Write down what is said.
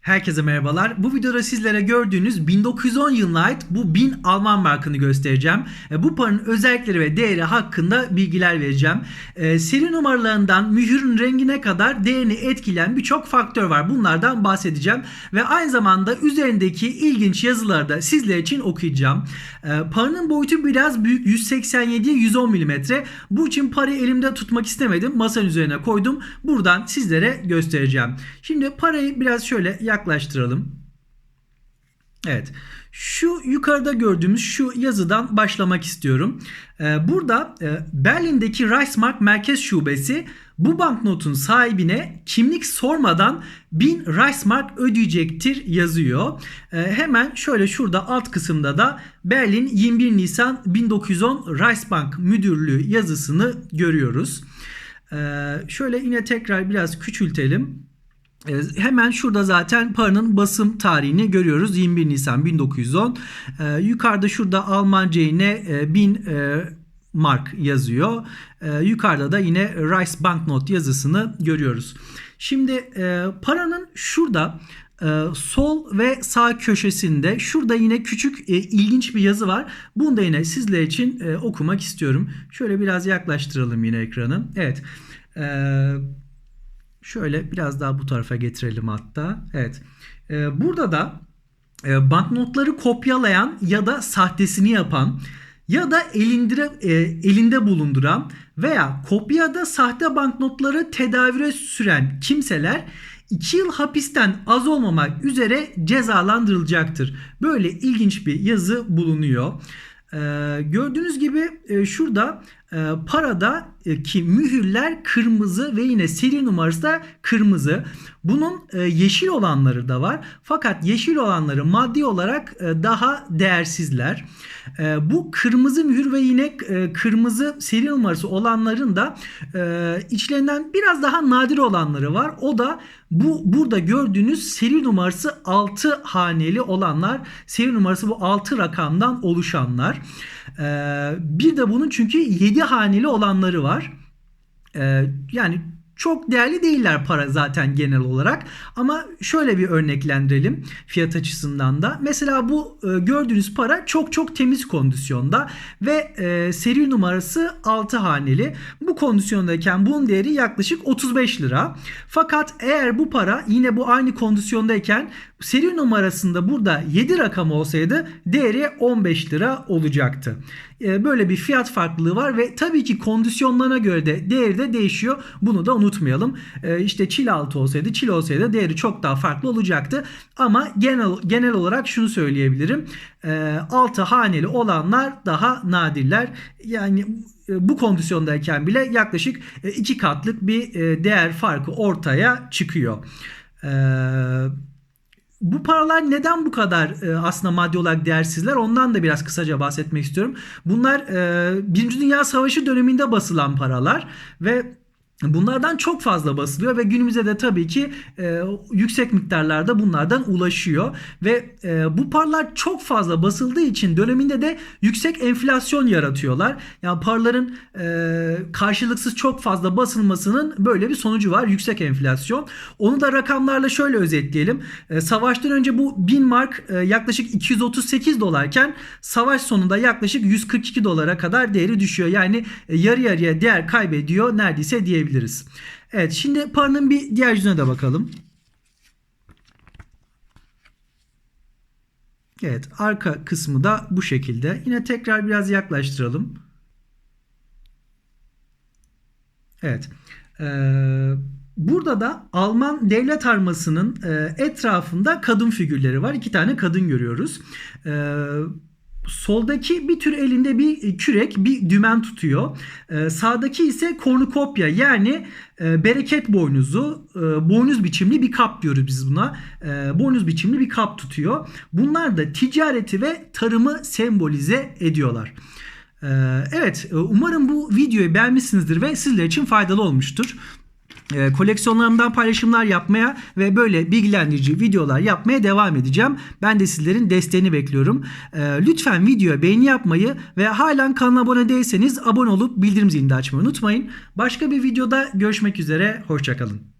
Herkese merhabalar. Bu videoda sizlere gördüğünüz 1910 yılına ait bu 1000 Alman markını göstereceğim. E, Bu paranın özellikleri ve değeri hakkında bilgiler vereceğim. E, Seri numaralarından mühürün rengine kadar değerini etkileyen birçok faktör var. Bunlardan bahsedeceğim. Ve aynı zamanda üzerindeki ilginç yazıları da sizler için okuyacağım. E, Paranın boyutu biraz büyük 187'ye 110 mm. Bu için parayı elimde tutmak istemedim. Masanın üzerine koydum. Buradan sizlere göstereceğim. Şimdi parayı biraz şöyle yaklaştıralım. Evet. Şu yukarıda gördüğümüz şu yazıdan başlamak istiyorum. Ee, burada e, Berlin'deki Reichsmark Merkez Şubesi bu banknotun sahibine kimlik sormadan 1000 Reichsmark ödeyecektir yazıyor. Ee, hemen şöyle şurada alt kısımda da Berlin 21 Nisan 1910 Reichsbank Müdürlüğü yazısını görüyoruz. Ee, şöyle yine tekrar biraz küçültelim. E, Hemen şurada zaten paranın basım tarihini görüyoruz. 21 Nisan 1910. E, yukarıda şurada Almanca yine e, 1000 e, mark yazıyor. E, yukarıda da yine Rice Banknot yazısını görüyoruz. Şimdi e, paranın şurada e, sol ve sağ köşesinde şurada yine küçük e, ilginç bir yazı var. Bunu da yine sizler için e, okumak istiyorum. Şöyle biraz yaklaştıralım yine ekranı. Evet. Eee Şöyle biraz daha bu tarafa getirelim hatta. Evet. Ee, burada da e, banknotları kopyalayan ya da sahtesini yapan ya da elindire, e, elinde bulunduran veya kopyada sahte banknotları tedavüre süren kimseler 2 yıl hapisten az olmamak üzere cezalandırılacaktır. Böyle ilginç bir yazı bulunuyor. Ee, gördüğünüz gibi e, şurada parada e, ki mühürler kırmızı ve yine seri numarası da kırmızı. Bunun e, yeşil olanları da var. Fakat yeşil olanları maddi olarak e, daha değersizler. Bu kırmızı mühür ve yine kırmızı seri numarası olanların da içlerinden biraz daha nadir olanları var. O da bu burada gördüğünüz seri numarası 6 haneli olanlar. Seri numarası bu 6 rakamdan oluşanlar. Ee, bir de bunun çünkü 7 haneli olanları var. Ee, yani çok değerli değiller para zaten genel olarak. Ama şöyle bir örneklendirelim fiyat açısından da. Mesela bu e, gördüğünüz para çok çok temiz kondisyonda ve e, seri numarası 6 haneli. Bu kondisyondayken bunun değeri yaklaşık 35 lira. Fakat eğer bu para yine bu aynı kondisyondayken seri numarasında burada 7 rakam olsaydı değeri 15 lira olacaktı. E, böyle bir fiyat farklılığı var ve tabii ki kondisyonlarına göre de değeri de değişiyor. Bunu da unutmayalım. E, işte çil altı olsaydı, çil olsaydı değeri çok daha farklı olacaktı. Ama genel genel olarak şunu söyleyebilirim. E, altı haneli olanlar daha nadirler. Yani bu kondisyondayken bile yaklaşık iki katlık bir değer farkı ortaya çıkıyor. Eee bu paralar neden bu kadar e, aslında maddi olarak değersizler? Ondan da biraz kısaca bahsetmek istiyorum. Bunlar e, Birinci Dünya Savaşı döneminde basılan paralar ve Bunlardan çok fazla basılıyor ve günümüzde de tabii ki e, yüksek miktarlarda bunlardan ulaşıyor ve e, bu paralar çok fazla basıldığı için döneminde de yüksek enflasyon yaratıyorlar. Yani paraların e, karşılıksız çok fazla basılmasının böyle bir sonucu var yüksek enflasyon. Onu da rakamlarla şöyle özetleyelim. E, savaştan önce bu 1000 mark e, yaklaşık 238 dolarken savaş sonunda yaklaşık 142 dolara kadar değeri düşüyor. Yani e, yarı yarıya değer kaybediyor neredeyse diyebiliriz diyebiliriz. Evet şimdi paranın bir diğer yüzüne de bakalım. Evet arka kısmı da bu şekilde. Yine tekrar biraz yaklaştıralım. Evet. Ee, burada da Alman devlet armasının e, etrafında kadın figürleri var. İki tane kadın görüyoruz. Ee, Soldaki bir tür elinde bir kürek, bir dümen tutuyor. Ee, sağdaki ise kornukopya yani e, bereket boynuzu, e, boynuz biçimli bir kap diyoruz biz buna. E, boynuz biçimli bir kap tutuyor. Bunlar da ticareti ve tarımı sembolize ediyorlar. Evet, umarım bu videoyu beğenmişsinizdir ve sizler için faydalı olmuştur e, koleksiyonlarımdan paylaşımlar yapmaya ve böyle bilgilendirici videolar yapmaya devam edeceğim. Ben de sizlerin desteğini bekliyorum. E, lütfen videoya beğeni yapmayı ve halen kanala abone değilseniz abone olup bildirim zilini de açmayı unutmayın. Başka bir videoda görüşmek üzere. Hoşçakalın.